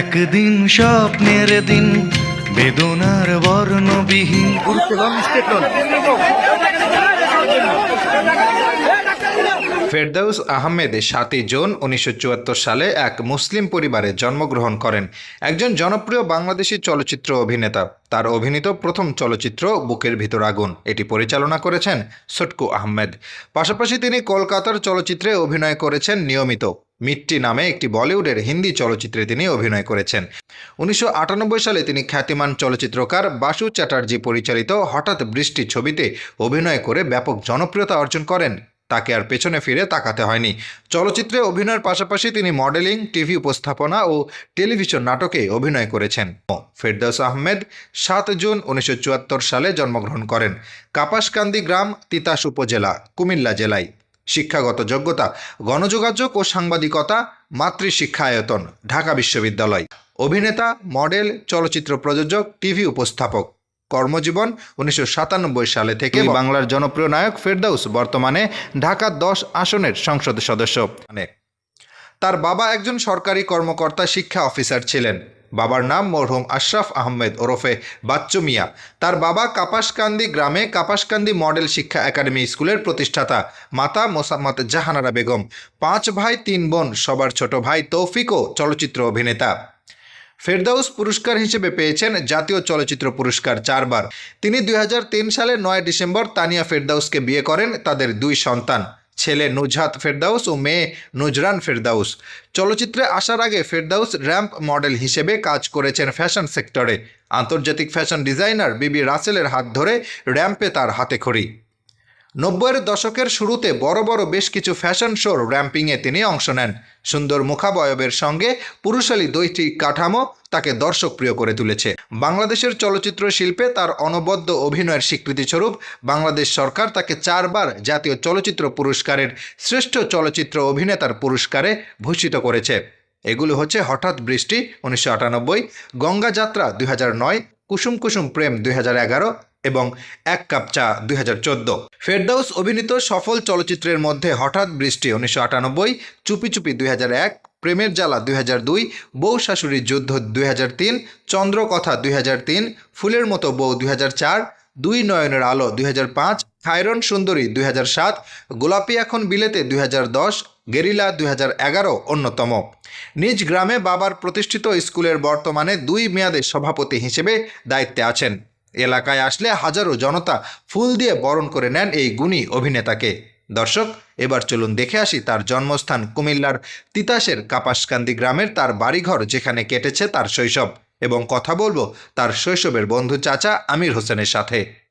একদিন স্বপ্নের দিন, বেদনার বর্ণবিহীন। ফেরদাউস আহমেদ সাতই জুন উনিশশো চুয়াত্তর সালে এক মুসলিম পরিবারে জন্মগ্রহণ করেন। একজন জনপ্রিয় বাংলাদেশি চলচ্চিত্র অভিনেতা। তার অভিনীত প্রথম চলচ্চিত্র বুকের ভিতর আগুন। এটি পরিচালনা করেছেন সটকু আহমেদ। পাশাপাশি তিনি কলকাতার চলচ্চিত্রে অভিনয় করেছেন নিয়মিত। মিট্টি নামে একটি বলিউডের হিন্দি চলচ্চিত্রে তিনি অভিনয় করেছেন। উনিশশো আটানব্বই সালে তিনি খ্যাতিমান চলচ্চিত্রকার বাসু চ্যাটার্জি পরিচালিত হঠাৎ বৃষ্টি ছবিতে অভিনয় করে ব্যাপক জনপ্রিয়তা অর্জন করেন। তাকে আর পেছনে ফিরে তাকাতে হয়নি। চলচ্চিত্রে অভিনয়ের পাশাপাশি তিনি মডেলিং, টিভি উপস্থাপনা ও টেলিভিশন নাটকে অভিনয় করেছেন। ফেরদৌস আহমেদ, সাত জুন উনিশশো চুয়াত্তর সালে জন্মগ্রহণ করেন। কাপাসকান্দি গ্রাম, তিতাস উপজেলা, কুমিল্লা জেলায়। শিক্ষাগত যোগ্যতা গণযোগাযোগ ও সাংবাদিকতা মাতৃশিক্ষা আয়তন ঢাকা বিশ্ববিদ্যালয়। অভিনেতা মডেল চলচ্চিত্র প্রযোজক টিভি উপস্থাপক। কর্মজীবন উনিশশো সাতানব্বই সালে থেকে বাংলার জনপ্রিয় নায়ক ফেরদাউস বর্তমানে ঢাকা দশ আসনের সংসদ সদস্য। তার বাবা একজন সরকারি কর্মকর্তা শিক্ষা অফিসার ছিলেন। বাবার নাম মরহুম আশরাফ আহমেদ ওরফে বাচ্চু মিয়া। তার বাবা কাপাসকান্দি গ্রামে কাপাসকান্দি মডেল শিক্ষা একাডেমি স্কুলের প্রতিষ্ঠাতা মাতা মোসাম্মদ জাহানারা বেগম। পাঁচ ভাই, তিন বোন, সবার ছোট ভাই তৌফিকও চলচ্চিত্র অভিনেতা। ফেরদাউস পুরস্কার হিসেবে পেয়েছেন জাতীয় চলচ্চিত্র পুরস্কার চারবার। তিনি দুই হাজার তিন সালে নয় ডিসেম্বর তানিয়া ফেরদাউসকে বিয়ে করেন তাদের দুই সন্তান। ছেলে নুজহাত ফেরদাউস ও মেয়ে নুজরান ফেরদাউস। চলচ্চিত্রে আসার আগে ফেরদাউস র্যাম্প মডেল হিসেবে কাজ করেছেন ফ্যাশন সেক্টরে। আন্তর্জাতিক ফ্যাশন ডিজাইনার বিবি রাসেলের হাত ধরে র্যাম্পে তার হাতে খড়ি। নব্বইয়ের দশকের শুরুতে বড় বড় বেশ কিছু ফ্যাশন শোর র্যাম্পিংয়ে তিনি অংশ নেন। সুন্দর মুখাবয়বের সঙ্গে পুরুষালী দৈহিক কাঠামো তাকে দর্শকপ্রিয় করে তুলেছে। বাংলাদেশের চলচ্চিত্র শিল্পে তার অনবদ্য অভিনয়ের স্বীকৃতিস্বরূপ বাংলাদেশ সরকার তাকে চারবার জাতীয় চলচ্চিত্র পুরস্কারের শ্রেষ্ঠ চলচ্চিত্র অভিনেতার পুরস্কারে ভূষিত করেছে। এগুলো হচ্ছে হঠাৎ বৃষ্টি উনিশশো আটানব্বই, গঙ্গা যাত্রা দুই নয়, কুসুম কুসুম প্রেম দুই হাজার এগারো এবং এক কাপ চা দুই ফেরদাউস অভিনীত সফল চলচ্চিত্রের মধ্যে হঠাৎ বৃষ্টি উনিশশো আটানব্বই চুপি চুপি দুই হাজার এক প্রেমের জ্বালা দুই হাজার দুই বউ শাশুড়ির যুদ্ধ দুই হাজার তিন চন্দ্রকথা দুই হাজার তিন ফুলের মতো বউ দুই হাজার চার দুই নয়নের আলো দুই হাজার পাঁচ খায়রন সুন্দরী দুই হাজার সাত গোলাপি এখন বিলেতে দুই হাজার দশ গেরিলা দুই এগারো অন্যতম নিজ গ্রামে বাবার প্রতিষ্ঠিত স্কুলের বর্তমানে দুই মেয়াদে সভাপতি হিসেবে দায়িত্বে আছেন এলাকায় আসলে হাজারো জনতা ফুল দিয়ে বরণ করে নেন এই গুণী অভিনেতাকে। দর্শক, এবার চলুন দেখে আসি তার জন্মস্থান কুমিল্লার তিতাসের কাপাসকান্দি গ্রামের তার বাড়িঘর যেখানে কেটেছে তার শৈশব। এবং কথা বলব তার শৈশবের বন্ধু চাচা আমির হোসেনের সাথে।